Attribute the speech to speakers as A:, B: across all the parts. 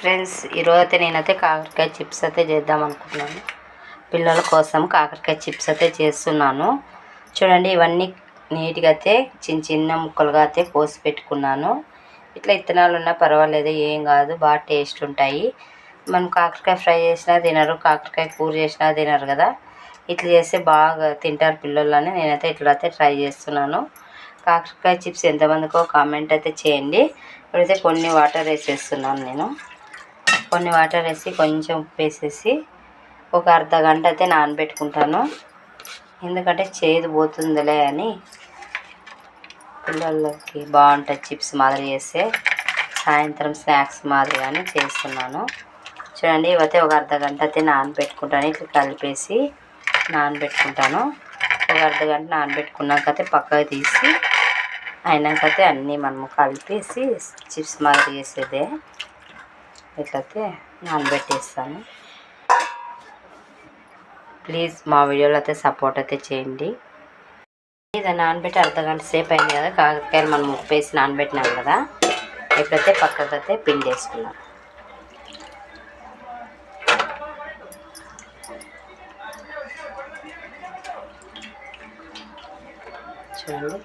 A: Friends ఈరోజైతే నేనైతే కాకరకాయ చిప్స్ అయితే చేద్దాం అనుకున్నాను. పిల్లల కోసం కాకరకాయ చిప్స్ అయితే చేస్తున్నాను. చూడండి ఇవన్నీ నీట్గా అయితే చిన్న చిన్న ముక్కలుగా అయితే కోసి పెట్టుకున్నాను. ఇట్లా ఇత్తనాలు ఉన్నా పర్వాలేదు ఏం కాదు బాగా టేస్ట్ ఉంటాయి. మనం కాకరకాయ ఫ్రై చేసినా తినరు కాకరకాయ కూర చేసినా తినరు కదా. ఇట్లా చేస్తే బాగా తింటారు పిల్లలని. నేనైతే ఇట్లా అయితే ట్రై చేస్తున్నాను. కాకరకాయ చిప్స్ ఎంతమందికో కామెంట్ అయితే చేయండి. ఇప్పుడైతే కొన్ని వాటర్ వేసేస్తున్నాను నేను. కొన్ని వాటర్ వేసి కొంచెం ఉప్పు వేసేసి ఒక అర్ధ గంట అయితే నానబెట్టుకుంటాను. ఎందుకంటే చేదు పోతుందిలే అని పిల్లలకి బాగుంటుంది చిప్స్ మాదిరి చేస్తే సాయంత్రం స్నాక్స్ మాదిరిగానే చేస్తున్నాను. చూడండి ఇవైతే ఒక అర్ధ గంట అయితే నానబెట్టుకుంటాను. ఇట్లా కలిపేసి నానబెట్టుకుంటాను. ఒక అర్ధ గంట నానబెట్టుకున్నాక అయితే పక్కకు తీసి అయినాకైతే అన్నీ మనము కలిపేసి చిప్స్ మాదిరి చేసేదే. ఇట్లయితే నానబెట్టేస్తాను ప్లీజ్ మా వీడియోలో అయితే సపోర్ట్ అయితే చేయండి. ఇది నానబెట్టి అర్ధగంట సేపు అయింది కదా కాకరకాయలు మనం ఉప్పేసి నానబెట్టినాం కదా ఇప్పుడైతే పక్కకైతే అయితే పిండి వేసుకున్నాం చూడండి.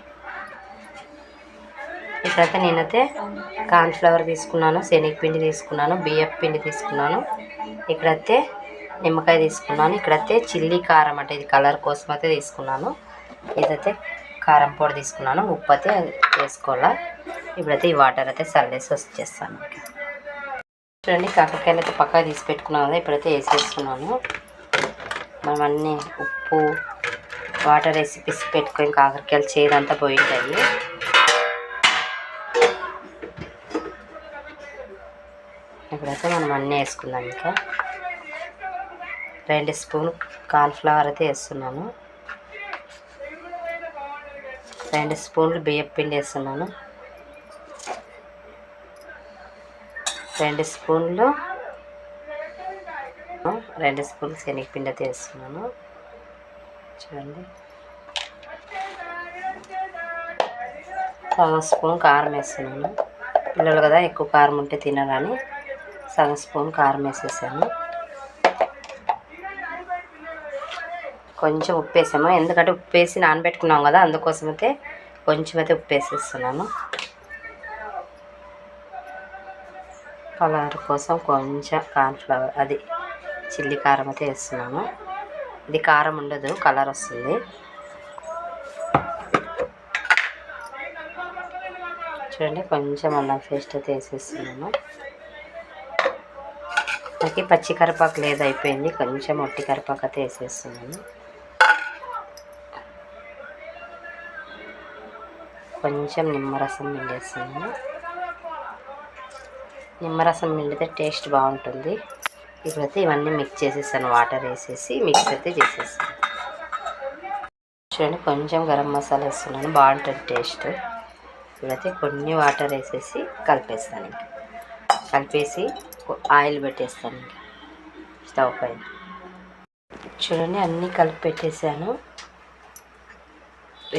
A: ఇప్పుడైతే నేనైతే కార్న్ఫ్లవర్ తీసుకున్నాను శనగపిండి తీసుకున్నాను బియ్యపు పిండి తీసుకున్నాను. ఇక్కడైతే నిమ్మకాయ తీసుకున్నాను. ఇక్కడైతే చిల్లీ కారం అంటే ఇది కలర్ కోసం అయితే తీసుకున్నాను. ఇదైతే కారం పొడి తీసుకున్నాను. ఉప్పు అయితే వేసుకోవాలా? ఇప్పుడైతే ఈ వాటర్ అయితే చల్లేసి వచ్చేస్తాను. చూడండి కాకరకాయలు అయితే పక్కగా తీసి పెట్టుకున్నాను కదా ఇప్పుడైతే వేసేస్తున్నాను మనం అన్నీ ఉప్పు వాటర్ వేసి పిసి పెట్టుకొని కాకరకాయలు చేదంతా పోయి ఇప్పుడైతే మనం అన్నీ వేసుకుందాం ఇంకా. రెండు స్పూన్ కార్న్ఫ్లవర్ అయితే వేస్తున్నాను. రెండు స్పూన్లు బియ్యం పిండి వేస్తున్నాను. రెండు స్పూన్లు రెండు స్పూన్లు శనగపిండి అయితే వేస్తున్నాను. చూడండి. సగం స్పూన్ కారం వేస్తున్నాను. పిల్లలు కదా ఎక్కువ కారం ఉంటే తినరని సగం స్పూన్ కారం వేసేసాను. కొంచెం ఉప్పు వేసాము. ఎందుకంటే ఉప్పు వేసి నానబెట్టుకున్నాం కదా అందుకోసం అయితే కొంచెం అయితే ఉప్పు వేసేస్తున్నాను. కలర్ కోసం కొంచెం కార్న్ఫ్లవర్ అది చిల్లీ కారం అయితే వేస్తున్నాను. ఇది కారం ఉండదు కలర్ వస్తుంది. చూడండి కొంచెం అల్లం పేస్ట్ అయితే వేసేస్తున్నాను. నాకు పచ్చి కరిపాకు లేదు అయిపోయింది. కొంచెం ఒట్టి కరిపాకు అయితే వేసేస్తున్నాను. కొంచెం నిమ్మరసం మిండేస్తున్నాను నిమ్మరసం పిండితే టేస్ట్ బాగుంటుంది. ఇప్పుడైతే ఇవన్నీ మిక్స్ చేసేసాను. వాటర్ వేసేసి మిక్స్ అయితే చేసేసాను. చూడండి కొంచెం గరం మసాలా వేస్తున్నాను. బాగుంటుంది టేస్ట్. ఇప్పుడైతే కొన్ని వాటర్ వేసేసి కలిపేస్తాను ఇంకా. కలిపేసి ఆయిల్ పెట్టేస్తాను ఇంకా. స్టవ్ పైన. చూడండి అన్నీ కలిపి పెట్టేసాను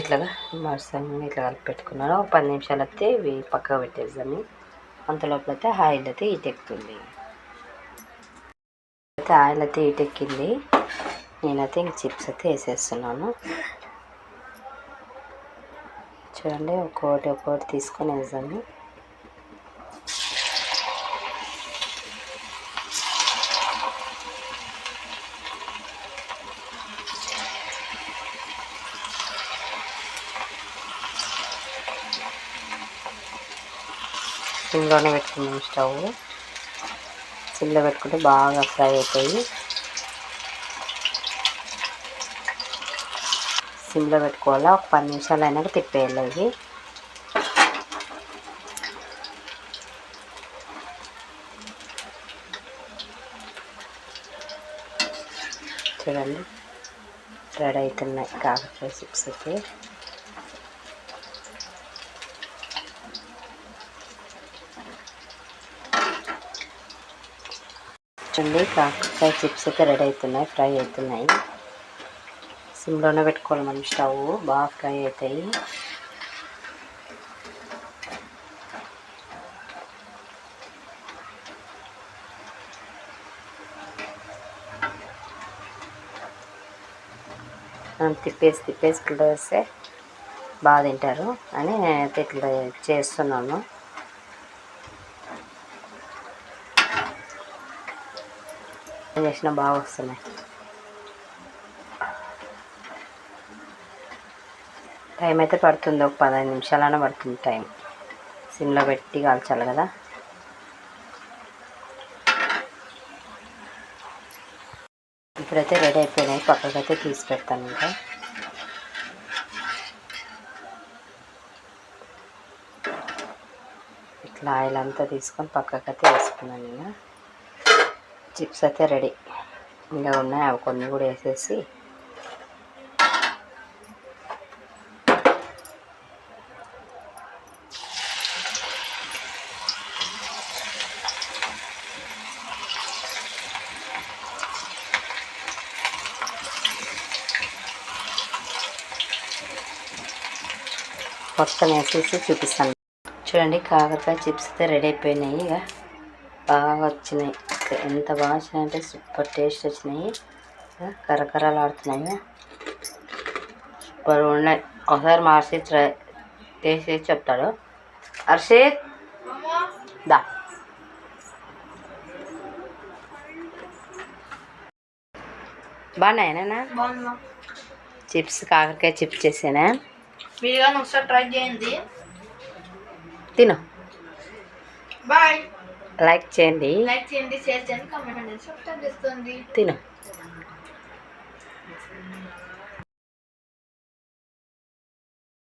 A: ఇట్లాగా మరుసంగా ఇట్లా కలిపి పెట్టుకున్నాను. ఒక పది నిమిషాలు అయితే ఇవి పక్కకు పెట్టేద్దాము అంతలోపల అయితే ఆయిల్ అయితే ఇటెక్కుతుంది అయితే ఆయిల్ అయితే ఇటెక్కింది నేనైతే ఇంక చిప్స్ అయితే వేసేస్తున్నాను. చూడండి ఒక్కోటి ఒక్కోటి తీసుకొని వేసాను. సిమ్లోనే పెట్టుకున్నాం స్టవ్. సిమ్లో పెట్టుకుంటే బాగా ఫ్రై అవుతాయి సిమ్లో పెట్టుకోవాలా? ఒక పది నిమిషాలు అయినాక తిప్పేయాలి ఇవి చూడండి. రెడీ అవుతున్నాయి కాకరకాయ చిప్స్ అయితే అండి కాకరకాయ చిప్స్ అయితే రెడీ అవుతున్నాయి ఫ్రై అవుతున్నాయి. సిమ్లోనే పెట్టుకోవాలి మనం స్టవ్ బాగా ఫ్రై అవుతాయి. మనం తిప్పేసి తిప్పేసి పిల్లలు బాగా తింటారు అని ఇట్లా చేస్తున్నాను. చేసినా బాగా వస్తున్నాయి. టైం అయితే పడుతుంది ఒక పదహైదు నిమిషాలైనా పడుతుంది టైం సిమ్లో పెట్టి కాల్చాలి కదా. ఇప్పుడైతే రెడీ అయిపోయినాయి పక్కకైతే తీసి పెడతాను ఇంకా. ఇట్లా ఆయిల్ అంతా తీసుకొని పక్కకైతే వేసుకున్నాను నేను. చిప్స్ అయితే రెడీ. ఇంకా ఉన్నాయి. అవి కొన్ని కూడా వేసేసి. మొత్తం వేసేసి చూపిస్తాను. చూడండి కాకరకాయ చిప్స్ అయితే రెడీ అయిపోయినాయి. ఇక బాగా వచ్చినాయి. ఎంత బాగా వచ్చినాయంటే సూపర్ టేస్ట్ వచ్చినాయి. ఇక కరకరలు ఆడుతున్నాయి. సూపర్ ఉన్నాయి. ఒకసారి మా హర్షిత్ ట్రై టేస్ట్ చేసి చెప్తాడు. హర్షిత్ దా. బాగున్నాయనా చిప్స్ కాకరకాయ చిప్స్ చేసానా?
B: మీరు కానీ ఒకసారి ట్రై చేయండి.
A: తిను.
B: బాయ్.
A: లైక్ చేయండి.
B: లైక్ చేయండి షేర్ చేయండి కామెంట్ చేయండి సబ్స్క్రైబ్ చేస్తుంది
A: తిను.